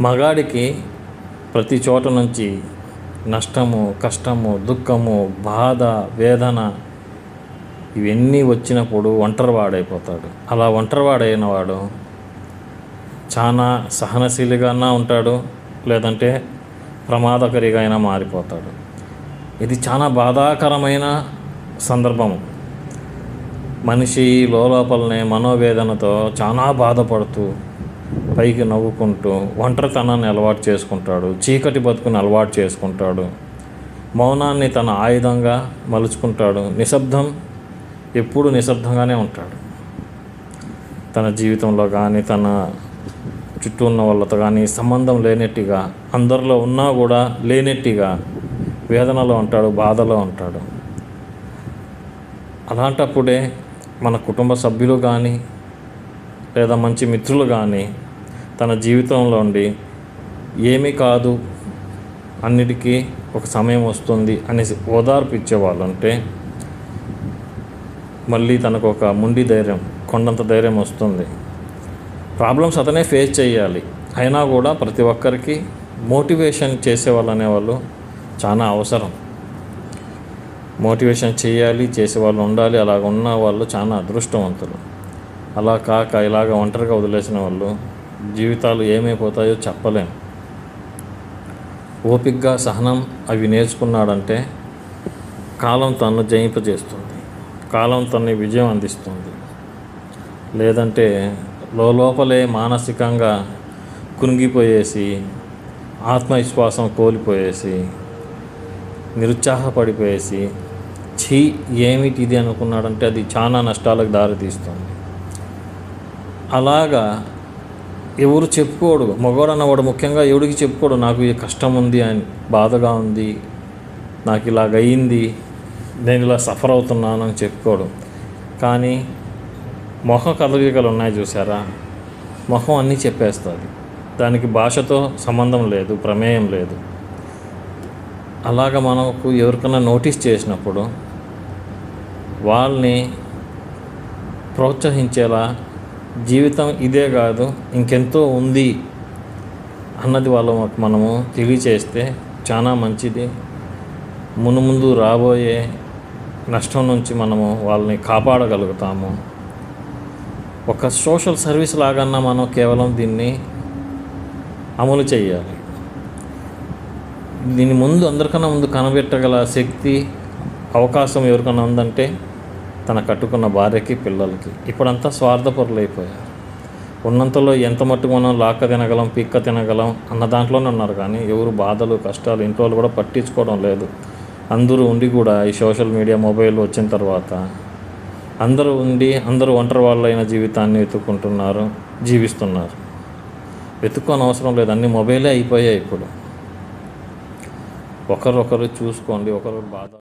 మగాడికి ప్రతి చోట నుంచి నష్టము కష్టము దుఃఖము బాధ వేదన ఇవన్నీ వచ్చినప్పుడు ఒంటరివాడైపోతాడు. అలా ఒంటరివాడైన వాడు చాలా సహనశీలిగానా ఉంటాడు లేదంటే ప్రమాదకరిగా అయినా మారిపోతాడు. ఇది చాలా బాధాకరమైన సందర్భము మనిషి లోపలనే మనోవేదనతో చాలా బాధపడుతూ పైకి నవ్వుకుంటూ ఒంటరితనాన్ని అలవాటు చేసుకుంటాడు చీకటి బతుకుని అలవాటు చేసుకుంటాడు. మౌనాన్ని తన ఆయుధంగా మలుచుకుంటాడు. నిశ్శబ్దం ఎప్పుడు నిశ్శబ్దంగానే ఉంటాడు. తన జీవితంలో కానీ తన చుట్టూ ఉన్న వాళ్ళతో కానీ సంబంధం లేనట్టుగా అందరిలో ఉన్నా కూడా లేనట్టుగా వేదనలో ఉంటాడు బాధలో ఉంటాడు. అలాంటప్పుడే మన కుటుంబ సభ్యులు కానీ లేదా మంచి మిత్రులు కానీ తన జీవితంలో ఉండి ఏమీ కాదు అన్నిటికీ ఒక సమయం వస్తుంది అనేసి ఓదార్పు ఇచ్చేవాళ్ళు మళ్ళీ తనకు ఒక ముండి ధైర్యం కొండంత ధైర్యం వస్తుంది. ప్రాబ్లమ్స్ అతనే ఫేస్ చేయాలి. అయినా కూడా ప్రతి ఒక్కరికి మోటివేషన్ చేసేవాళ్ళు అనేవాళ్ళు చాలా అవసరం. మోటివేషన్ చేయాలి చేసేవాళ్ళు ఉండాలి అలాగ ఉన్న వాళ్ళు చాలా అదృష్టవంతులు. అలా కాక ఇలాగ ఒంటరిగా వదిలేసిన వాళ్ళు జీవితాలు ఏమైపోతాయో చెప్పలేం. ఓపిగ్గా సహనం అవి నేర్చుకున్నాడంటే కాలం తను జయింపజేస్తుంది. కాలం తన్ని విజయం అందిస్తుంది. లేదంటే లోపలే మానసికంగా కునిగిపోయేసి ఆత్మవిశ్వాసం కోల్పోయేసి నిరుత్సాహపడిపోయేసి ఛీ ఏమిటి ఇది అనుకున్నాడంటే అది చాలా నష్టాలకు దారితీస్తుంది. అలాగా ఎవరు చెప్పుకోడు. మగవాడు అన్నవాడు ముఖ్యంగా ఎవడికి చెప్పుకోడు నాకు ఈ కష్టం ఉంది అని బాధగా ఉంది నాకు ఇలాగ అయ్యింది నేను ఇలా సఫర్ అవుతున్నాను అని చెప్పుకోడు. కానీ మొహ కదలికలు ఉన్నాయి చూసారా? మొహం అన్నీ చెప్పేస్తుంది. దానికి భాషతో సంబంధం లేదు ప్రమేయం లేదు. అలాగ మనకు ఎవరికైనా నోటీస్ చేసినప్పుడు వాళ్ళని ప్రోత్సహించేలా జీవితం ఇదే కాదు ఇంకెంతో ఉంది అన్నది వాళ్ళ మనము తెలియచేస్తే చాలా మంచిది. మును ముందు రాబోయే నష్టం నుంచి మనము వాళ్ళని కాపాడగలుగుతాము. ఒక సోషల్ సర్వీస్ లాగన్నా మనం కేవలం దీన్ని అమలు చేయాలి. దీని ముందు అందరికన్నా ముందు కనబెట్టగల శక్తి అవకాశం ఎవరికైనా ఉందంటే తన కట్టుకున్న భార్యకి పిల్లలకి. ఇప్పుడంతా స్వార్థపరులైపోయారు. ఉన్నంతలో ఎంత మట్టుకు మనం లాక్క తినగలం పిక్క తినగలం అన్న దాంట్లోనే ఉన్నారు కానీ ఎవరు బాధలు కష్టాలు ఇంట్లో వాళ్ళు కూడా పట్టించుకోవడం లేదు. అందరూ ఉండి కూడా ఈ సోషల్ మీడియా మొబైల్ వచ్చిన తర్వాత అందరూ ఉండి అందరూ ఒంటరి వాళ్ళైన జీవితాన్ని వెతుక్కుంటున్నారు జీవిస్తున్నారు. వెతుక్కోని అవసరం లేదు అన్ని మొబైలే అయిపోయాయి ఇప్పుడు. ఒకరొకరు చూసుకోండి ఒకరు బాధ